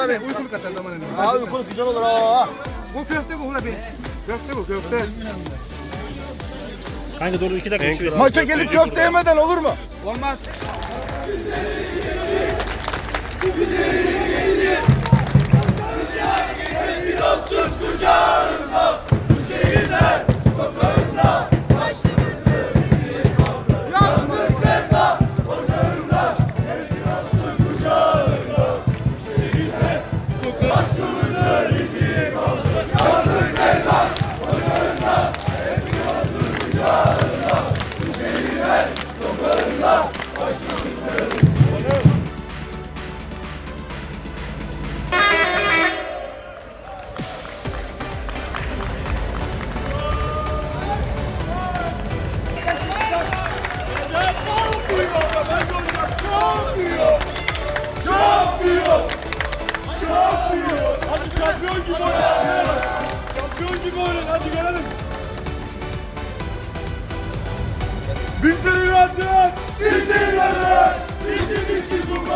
Şuat abi uykuluk atar zaman önce. Abi uykulu güzel olur ha. Bu köfte bu ulan bir. Köfte bu köfte. Kanka doğru iki dakika şuraya. Maça gelip köfte yemeden olur mu? Olmaz. Hadi şampiyon gibi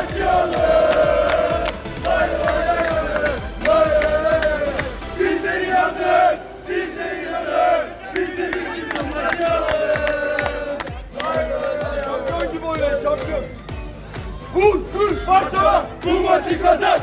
lay lay lay. Biz de inandık. Siz de inanın. Bizim için. Lay lay lay. Şampiyon gibi oynayın şampiyon. Vur, vur, parçala, bu maçı kazan.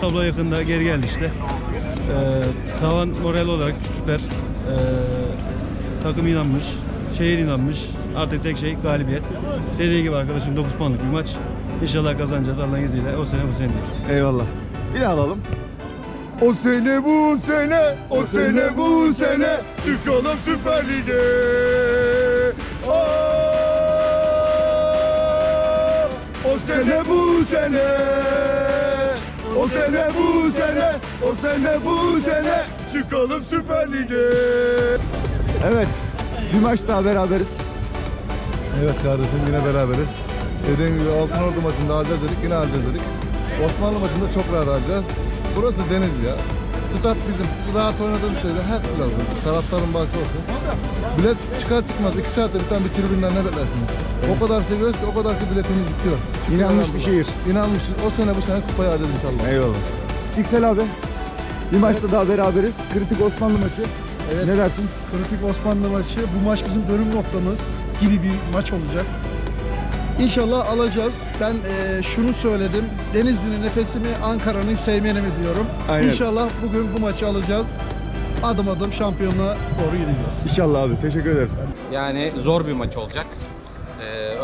Tablo yakında geri geldi işte. Ee, tavan moral olarak süper. Ee, takım inanmış, şehir inanmış. Artık tek şey galibiyet. Dediği gibi arkadaşım 9 puanlık bir maç. İnşallah kazanacağız Allah'ın izniyle. O sene bu sene diyoruz. Eyvallah. Yine alalım. O sene bu sene, o sene bu sene çıkalım Süper Lig'e. O sene bu sene, o sene bu sene, o sene bu sene çıkalım Süper Lig'e. Evet, bir maç daha beraberiz. Evet kardeşim yine beraberiz. Dediğim gibi Altınordu maçında alacağız dedik yine alacağız dedik. Osmanlı maçında çok rahat alacağız. Burası deniz ya. Stat bizim. Rahat oynadığımız şeyde her türlü alırız. Taraftarın bahsi olsun. Bilet çıkar çıkmaz 2 saatte bir tane bir tribünden ne beklersiniz? O kadar seviyoruz ki o kadar ki biletimiz bitiyor. İnanmış bir şehir. İnanmışız. O sene bu sene kupayı alacağız inşallah. Eyvallah. İksel abi, bir maçta daha beraberiz. Kritik Osmanlı maçı. Evet. Ne dersin? Kritik Osmanlı maçı. Bu maç bizim dönüm noktamız gibi bir maç olacak. İnşallah alacağız. Ben eee, şunu söyledim. Denizli'nin nefesimi, Ankara'nın sevmeni mi diyorum. Aynen. İnşallah bugün bu maçı alacağız. Adım adım şampiyonluğa doğru gideceğiz. İnşallah abi. Teşekkür ederim. Yani zor bir maç olacak.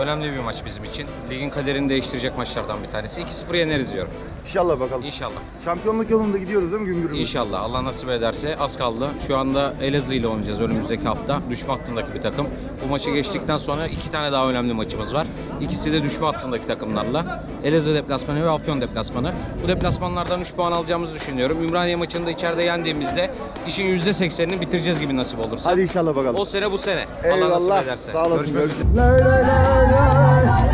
Önemli bir maç bizim için. Ligin kaderini değiştirecek maçlardan bir tanesi. 2-0 yeneriz diyorum. İnşallah bakalım. İnşallah. Şampiyonluk yolunda gidiyoruz değil mi Güngör? İnşallah. Allah nasip ederse az kaldı. Şu anda Elazığ ile oynayacağız önümüzdeki hafta. Düşme hattındaki bir takım. Bu maçı geçtikten sonra iki tane daha önemli maçımız var. İkisi de düşme hattındaki takımlarla. Elazığ deplasmanı ve Afyon deplasmanı. Bu deplasmanlardan 3 puan alacağımızı düşünüyorum. Ümraniye maçında içeride yendiğimizde işin %80'ini bitireceğiz gibi nasip olursa. Hadi inşallah bakalım. O sene bu sene. Allah Eyvallah. nasip ederse. Sağ olasın. Görüşmek üzere. Görüşürüz. Lay lay lay lay.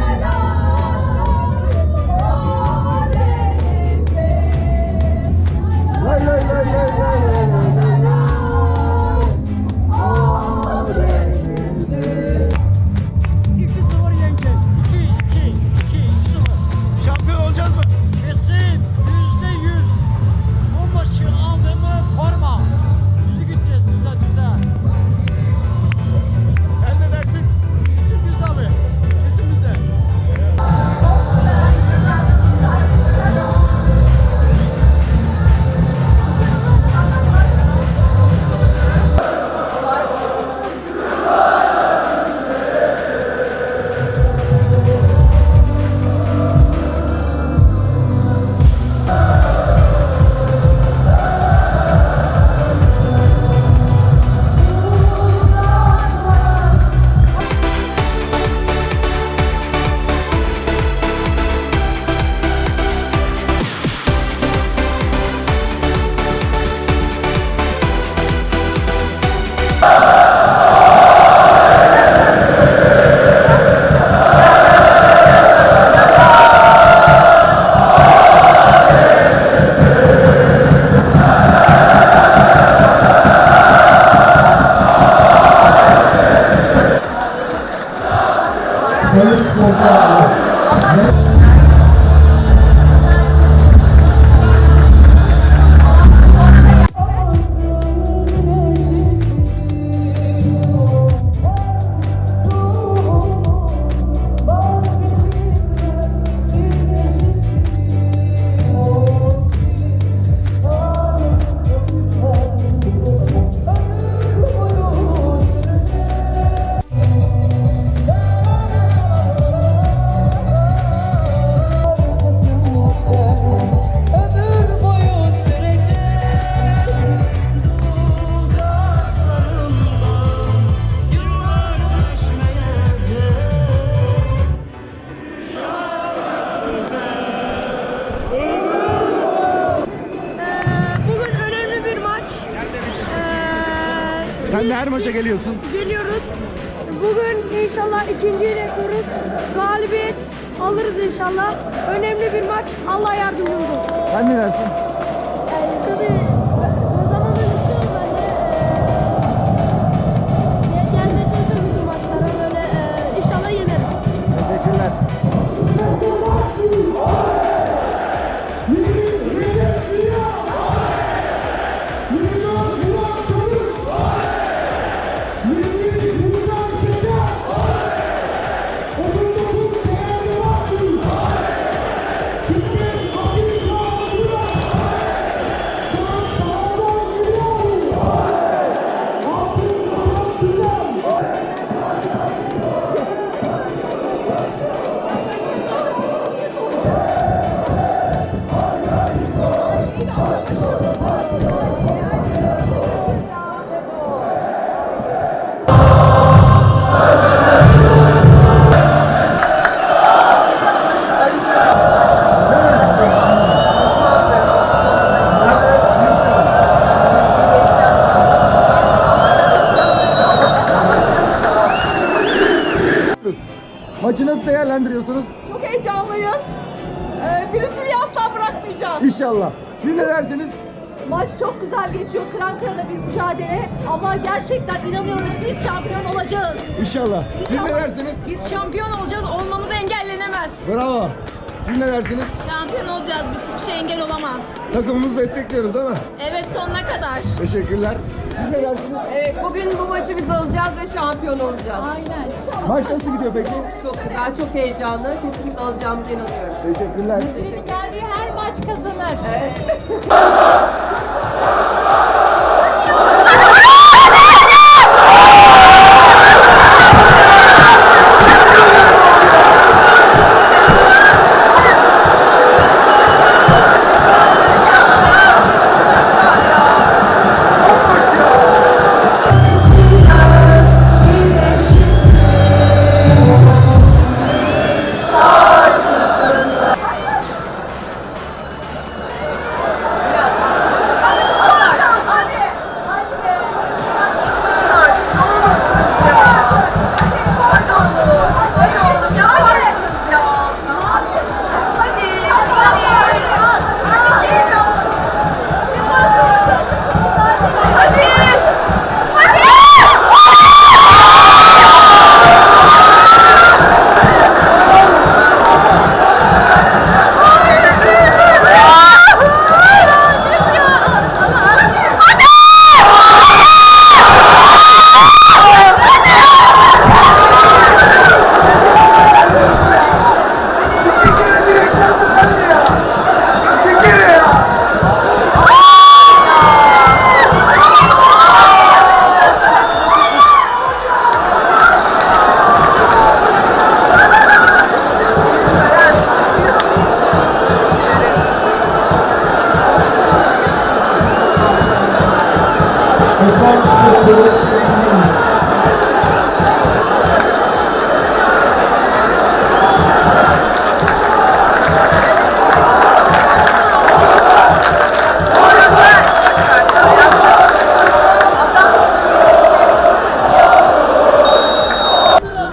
Maça geliyorsun. geliyoruz. Bugün inşallah ikinciyi de yapıyoruz. Galibiyet alırız inşallah. Önemli bir maç. Allah yardımcımız olsun. Sen ne dersin? Değerlendiriyorsunuz? Çok heyecanlıyız. Ee, birinciliği asla bırakmayacağız. İnşallah. Siz ne dersiniz? Maç çok güzel geçiyor. Kıran kırana bir mücadele. Ama gerçekten inanıyoruz biz şampiyon olacağız. İnşallah. Siz ne dersiniz? Biz şampiyon olacağız olmamız engellenemez Bravo. Siz ne dersiniz? Şampiyon olacağız biz hiçbir şey engel olamaz Takımımızı destekliyoruz değil mi? Evet sonuna kadar Teşekkürler. Siz ne dersiniz? Evet bugün bu maçı biz alacağız ve şampiyon olacağız. Aynen. Maç nasıl gidiyor peki? Çok güzel, çok heyecanlı. Kesinlikle alacağımıza inanıyoruz. Teşekkürler. Geldiği her maç kazanır Evet.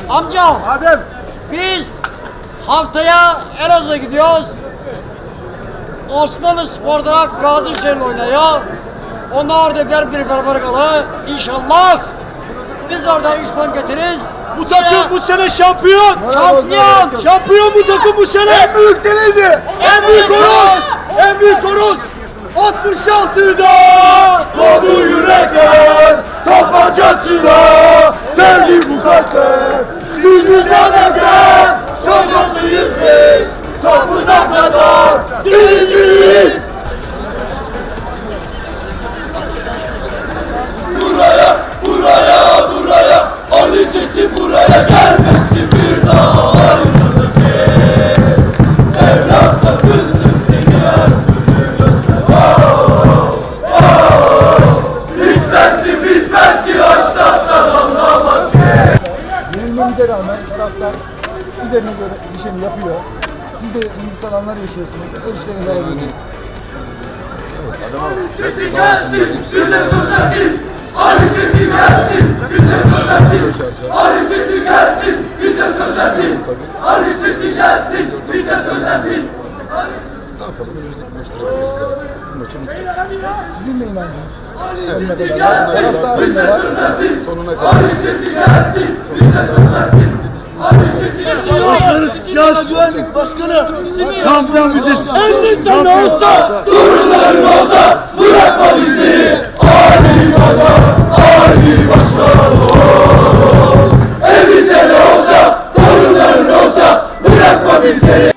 Amca Adem. biz haftaya Elazığ'a gidiyoruz. Osmanlı Spor'da Gazişehir oynuyor. Onlar da bir bir beraber kalı. İnşallah Biz de oradan 3 puan getiririz. Bu takım bu sene şampiyon. Şampiyon. Şampiyon bu takım bu sene. En büyük Denizli. En büyük horoz. En büyük horoz. 66'da doğdu yürekler. Tabancasıyla sevgi bu kalpler. Sizi yanarken taraftar üzerine göre düşeni yapıyor. Siz de duygusal anlar yaşıyorsunuz. Bize söz etsin Ali Çetin gelsin bize söz etsin Ali Çetin gelsin bize söz etsin Ali Çetin gelsin bize söz etsin Ne yapalım? Önümüzdeki maçlara bakacağız zaten. Bu maçı unutacağız. Sizin de inancınız. Sonuna kadar. Taraftarın da var. Sonuna kadar. Ali Çetin gelsin bize söz Çetin Başkanı tutacağız. Güvenlik başkanı. Şampiyon biziz. Sen de sen olsa. Torunların olsa bırakma bizi. Ali Paşa, Ali Başkan ol. 50 sene olsa, torunların olsa bırakma bizi.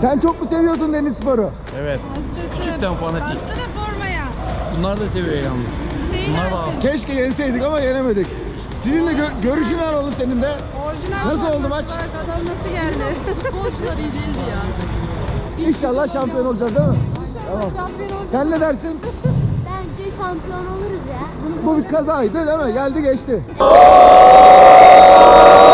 Sen çok mu seviyorsun deniz sporu? Evet. Küçükten fanatik. Baksana formaya. Bunlar da seviyor yalnız. Bunlar da Keşke yenseydik ama yenemedik. Sizin de gö- görüşünü alalım senin de. Nasıl oldu maç? Adam nasıl geldi? Futbolcular iyi değildi ya. İnşallah şampiyon olacağız değil mi? Şampiyon olacağız. Sen ne dersin? Bence şampiyon oluruz ya. Bu bir kazaydı değil mi? Geldi geçti.